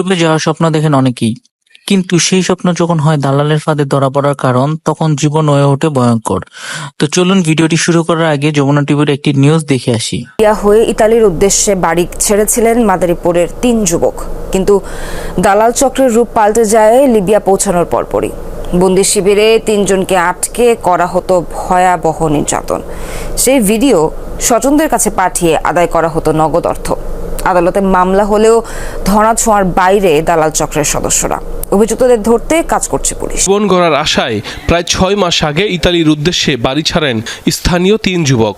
ডুবে যাওয়ার স্বপ্ন দেখেন অনেকেই। কিন্তু সেই স্বপ্ন যখন হয় দালালের ফাঁদে ধরা পড়ার কারণ, তখন জীবন হয়ে ওঠে ভয়ঙ্কর। তো চলুন ভিডিওটি শুরু করার আগে যমুনা টিভির একটি নিউজ দেখে আসি। ইয়া হয়ে ইতালির উদ্দেশ্যে বাড়ি ছেড়েছিলেন মাদারীপুরের তিন যুবক। কিন্তু দালাল চক্রের রূপ পাল্টে যায় লিবিয়া পৌঁছানোর পরপরই। বন্দি শিবিরে তিনজনকে আটকে করা হতো ভয়াবহ নির্যাতন। সেই ভিডিও স্বজনদের কাছে পাঠিয়ে আদায় করা হতো নগদ অর্থ। আদালতে মামলা হলেও ধরা ছোঁয়ার বাইরে দালাল চক্রের সদস্যরা। অভিযুক্তদের ধরতে কাজ করছে পুলিশ। জীবন গড়ার আশায় প্রায় ছয় মাস আগে ইতালির উদ্দেশ্যে বাড়ি ছাড়েন স্থানীয় তিন যুবক।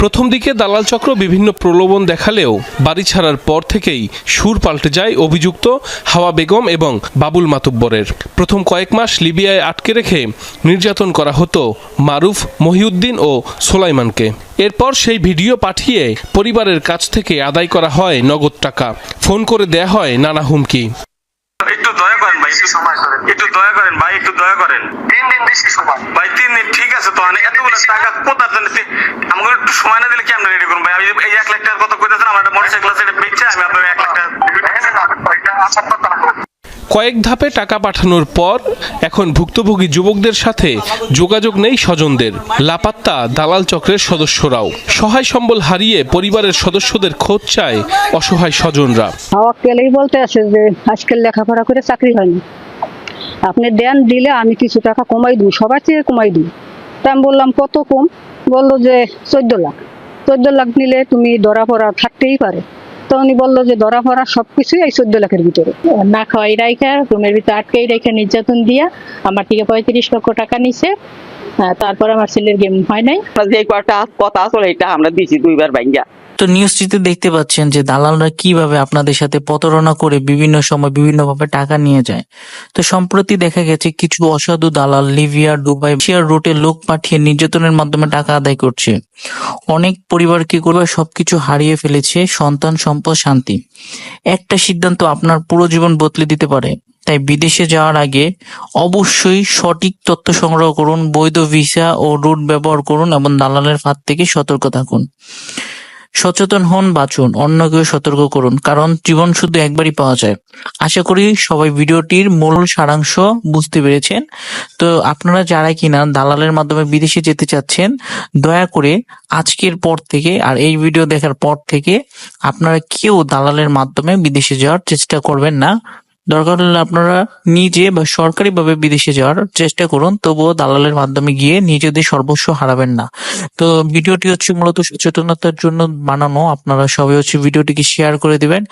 প্রথম দিকে দালাল চক্র বিভিন্ন প্রলোভন দেখালেও বাড়ি ছাড়ার পর থেকেই সুর পাল্টে যায় অভিযুক্ত হাওয়া বেগম এবং বাবুল মাতুব্বরের। প্রথম কয়েক মাস লিবিয়ায় আটকে রেখে নির্যাতন করা হতো মারুফ মহিউদ্দিন ও সোলাইমানকে। এরপর সেই ভিডিও পাঠিয়ে পরিবারের কাছ থেকে আদায় করা হয় নগদ টাকা। ফোন করে দেয়া হয় নানা হুমকি। একটু দয়া করেন ভাই একটু সময় করেন। একটু দয়া করেন ভাই একটু দয়া করেন। তিন দিন বেশি সময়। ভাই তিন দিন ঠিক আছে তো আমি এতগুলো টাকা কোথার জন্য? আমাকে একটু সময় না দিলে কি আমরা রেডি ভাই? আমি এই এক লাখ টাকার কথা কইতেছেন আমার একটা মোটরসাইকেল আছে এটা বেচছে আমি আপনার এক লাখ টাকা কয়েক ধাপে টাকা পাঠানোর পর এখন ভুক্তভোগী যুবকদের সাথে যোগাযোগ নেই স্বজনদের। লাপাত্তা দালাল চক্রের সদস্যরাও। সহায় সম্বল হারিয়ে পরিবারের সদস্যদের খোঁজ চায় অসহায় স্বজনরা। পেলেই বলতে আছে যে আজকাল লেখাপড়া করে চাকরি হয়নি। আপনি দেন দিলে আমি কিছু টাকা কমাই দিই সবার চেয়ে কমাই দিই। আমি বললাম কত কম? বলল যে চোদ্দ লাখ। চোদ্দ লাখ নিলে তুমি ধরা পড়া থাকতেই পারে। তো উনি বলল যে ধরা পড়া সবকিছুই এই চোদ্দ লাখের ভিতরে। না খাওয়াই রাইখা রুমের ভিতরে আটকেই রাইখা নির্যাতন দিয়া আমার থেকে পঁয়ত্রিশ লক্ষ টাকা নিছে। তারপর আমার ছেলের গেম হয় নাই। যে কটা কথা আসলে এটা আমরা দিছি দুইবার ভাঙ্গা। তো নিউজটিতে দেখতে পাচ্ছেন যে দালালরা কীভাবে আপনাদের সাথে প্রতারণা করে বিভিন্ন সময় বিভিন্নভাবে টাকা নিয়ে যায়। তো সম্প্রতি দেখা গেছে কিছু অসাধু দালাল লিবিয়া, দুবাই, এশিয়ার রুটে লোক পাঠিয়ে নির্যাতনের মাধ্যমে টাকা আদায় করছে। অনেক পরিবার কি করবে? সবকিছু হারিয়ে ফেলেছে সন্তান সম্পদ শান্তি। একটা সিদ্ধান্ত আপনার পুরো জীবন বদলে দিতে পারে। তাই বিদেশে যাওয়ার আগে অবশ্যই সঠিক তথ্য সংগ্রহ করুন, বৈধ ভিসা ও রুট ব্যবহার করুন এবং দালালের ফাঁদ থেকে সতর্ক থাকুন। সচেতন হন, বাঁচুন, অন্যকেও সতর্ক করুন, কারণ জীবন শুধু একবারই পাওয়া যায়। আশা করি সবাই ভিডিওটির মূল সারাংশ বুঝতে পেরেছেন। তো আপনারা যারা কিনা দালালের মাধ্যমে বিদেশে যেতে চাচ্ছেন, দয়া করে আজকের পর থেকে আর এই ভিডিও দেখার পর থেকে আপনারা কেউ দালালের মাধ্যমে বিদেশে যাওয়ার চেষ্টা করবেন না। দরকার হলে আপনারা নিজে বা সরকারিভাবে বিদেশে যাওয়ার চেষ্টা করুন, তবুও দালালের মাধ্যমে গিয়ে নিজেদের সর্বস্ব হারাবেন না। তো ভিডিওটি হচ্ছে মূলত সচেতনতার জন্য বানানো, আপনারা সবাই হচ্ছে ভিডিওটিকে শেয়ার করে দিবেন।